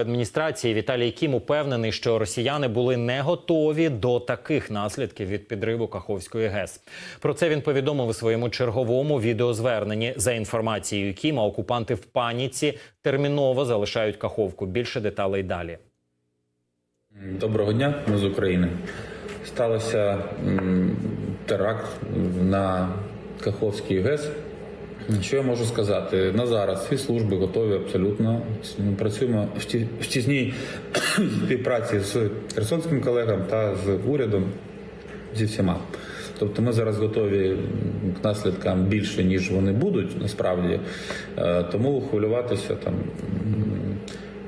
Адміністрації Віталій Кім упевнений, що росіяни були не готові до таких наслідків від підриву Каховської ГЕС. Про це він повідомив у своєму черговому відеозверненні. За інформацією Кіма, окупанти в паніці терміново залишають Каховку. Більше деталей далі. Доброго дня, ми з України. Сталося теракт на Каховський ГЕС. Що я можу сказати? На зараз всі служби готові абсолютно. Ми працюємо в ті- в тісній співпраці з херсонським колегам та з урядом зі всіма. Тобто ми зараз готові к наслідкам більше, ніж вони будуть насправді. Е, Тому хвилюватися там.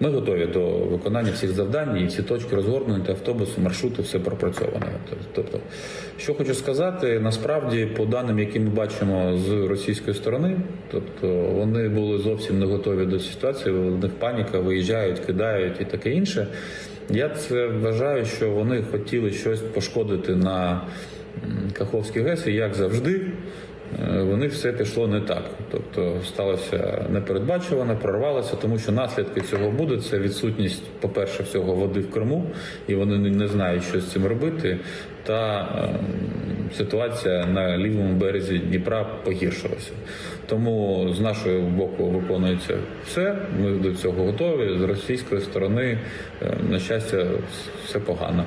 Ми готові до виконання всіх завдань і всі точки розгорнуті, автобуси, маршрути, все пропрацьовано. Тобто, що хочу сказати, насправді, по даним, які ми бачимо з російської сторони, тобто вони були зовсім не готові до ситуації, у них паніка, виїжджають, кидають і таке інше. Я це вважаю, що вони хотіли щось пошкодити на Каховській ГЕС, і як завжди. Е, Вони все пішло не так. Тобто сталося непередбачувано, прорвалося, тому що наслідки цього буде. Це відсутність, по-перше, всього води в Криму, і вони не- знають, що з цим робити. Та е, ситуація на лівому березі Дніпра погіршилася. Тому з нашого боку виконується все. Ми до цього готові. З російської сторони, е, на щастя, все погано.